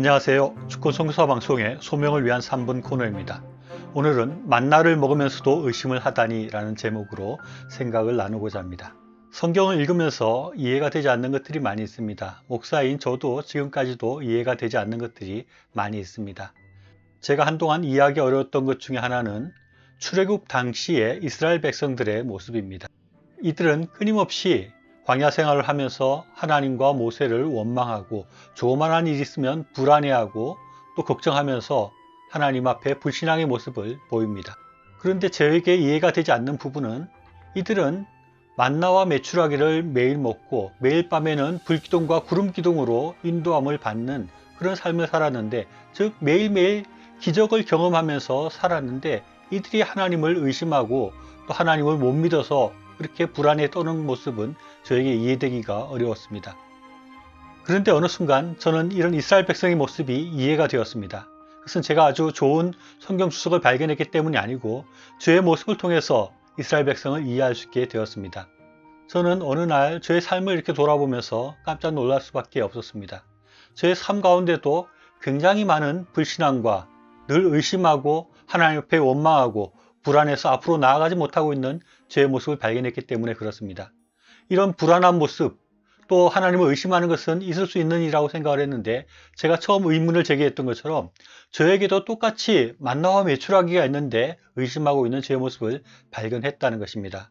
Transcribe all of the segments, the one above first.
안녕하세요. 주권 성교사 방송의 소명을 위한 3분 코너입니다. 오늘은 만나를 먹으면서도 의심을 하다니 라는 제목으로 생각을 나누고자 합니다. 성경을 읽으면서 이해가 되지 않는 것들이 많이 있습니다. 목사인 저도 지금까지도 이해가 되지 않는 것들이 많이 있습니다. 제가 한동안 이해하기 어려웠던 것 중에 하나는 출애굽 당시의 이스라엘 백성들의 모습입니다. 이들은 끊임없이 광야 생활을 하면서 하나님과 모세를 원망하고 조그만한 일이 있으면 불안해하고 또 걱정하면서 하나님 앞에 불신앙의 모습을 보입니다. 그런데 저에게 이해가 되지 않는 부분은 이들은 만나와 메추라기를 매일 먹고 매일 밤에는 불기둥과 구름기둥으로 인도함을 받는 그런 삶을 살았는데 즉 매일매일 기적을 경험하면서 살았는데 이들이 하나님을 의심하고 또 하나님을 못 믿어서 그렇게 불안에 떠는 모습은 저에게 이해되기가 어려웠습니다. 그런데 어느 순간 저는 이런 이스라엘 백성의 모습이 이해가 되었습니다. 그것은 제가 아주 좋은 성경 주석을 발견했기 때문이 아니고 저의 모습을 통해서 이스라엘 백성을 이해할 수 있게 되었습니다. 저는 어느 날 저의 삶을 이렇게 돌아보면서 깜짝 놀랄 수밖에 없었습니다. 저의 삶 가운데도 굉장히 많은 불신앙과 늘 의심하고 하나님 앞에 원망하고 불안해서 앞으로 나아가지 못하고 있는 제 모습을 발견했기 때문에 그렇습니다. 이런 불안한 모습, 또 하나님을 의심하는 것은 있을 수 있는 일이라고 생각을 했는데 제가 처음 의문을 제기했던 것처럼 저에게도 똑같이 만나와 매출하기가 있는데 의심하고 있는 제 모습을 발견했다는 것입니다.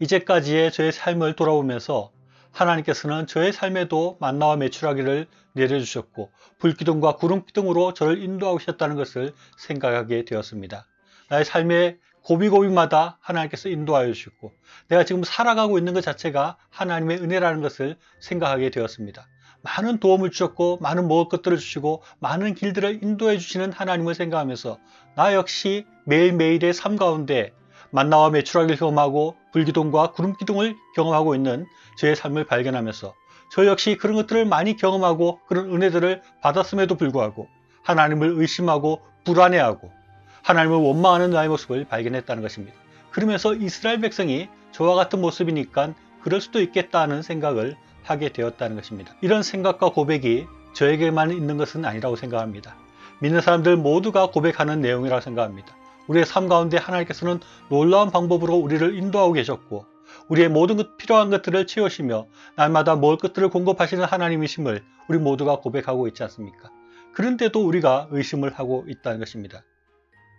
이제까지의 저의 삶을 돌아보면서 하나님께서는 저의 삶에도 만나와 매출하기를 내려주셨고 불기둥과 구름기둥으로 저를 인도하고 계셨다는 것을 생각하게 되었습니다. 나의 삶의 고비고비마다 하나님께서 인도하여 주시고 내가 지금 살아가고 있는 것 자체가 하나님의 은혜라는 것을 생각하게 되었습니다. 많은 도움을 주셨고 많은 먹을 것들을 주시고 많은 길들을 인도해 주시는 하나님을 생각하면서 나 역시 매일매일의 삶 가운데 만나와 매출하기를 경험하고 불기둥과 구름기둥을 경험하고 있는 저의 삶을 발견하면서 저 역시 그런 것들을 많이 경험하고 그런 은혜들을 받았음에도 불구하고 하나님을 의심하고 불안해하고 하나님을 원망하는 나의 모습을 발견했다는 것입니다. 그러면서 이스라엘 백성이 저와 같은 모습이니까 그럴 수도 있겠다는 생각을 하게 되었다는 것입니다. 이런 생각과 고백이 저에게만 있는 것은 아니라고 생각합니다. 믿는 사람들 모두가 고백하는 내용이라고 생각합니다. 우리의 삶 가운데 하나님께서는 놀라운 방법으로 우리를 인도하고 계셨고 우리의 모든 것, 필요한 것들을 채우시며 날마다 먹을 것들을 공급하시는 하나님이심을 우리 모두가 고백하고 있지 않습니까? 그런데도 우리가 의심을 하고 있다는 것입니다.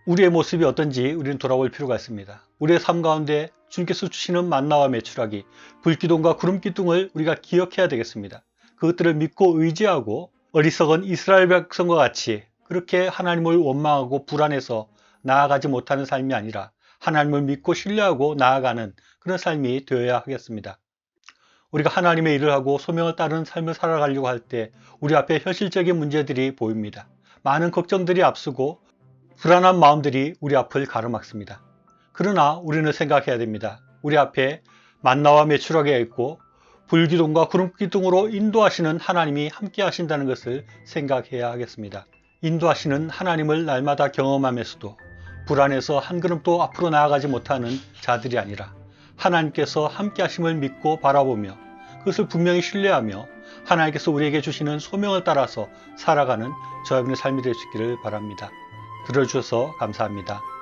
우리의 모습이 어떤지 우리는 돌아볼 필요가 있습니다. 우리의 삶 가운데 주님께서 주시는 만나와 매출하기, 불기둥과 구름기둥을 우리가 기억해야 되겠습니다. 그것들을 믿고 의지하고 어리석은 이스라엘 백성과 같이 그렇게 하나님을 원망하고 불안해서 나아가지 못하는 삶이 아니라 하나님을 믿고 신뢰하고 나아가는 그런 삶이 되어야 하겠습니다. 우리가 하나님의 일을 하고 소명을 따르는 삶을 살아가려고 할 때 우리 앞에 현실적인 문제들이 보입니다. 많은 걱정들이 앞서고 불안한 마음들이 우리 앞을 가로막습니다. 그러나 우리는 생각해야 됩니다. 우리 앞에 만나와 매출하게 있고 불기둥과 구름기둥으로 인도하시는 하나님이 함께 하신다는 것을 생각해야 하겠습니다. 인도하시는 하나님을 날마다 경험하면서도 불안해서 한 걸음도 앞으로 나아가지 못하는 자들이 아니라 하나님께서 함께 하심을 믿고 바라보며 그것을 분명히 신뢰하며 하나님께서 우리에게 주시는 소명을 따라서 살아가는 저여러분의 삶이 될 수 있기를 바랍니다. 들어주셔서 감사합니다.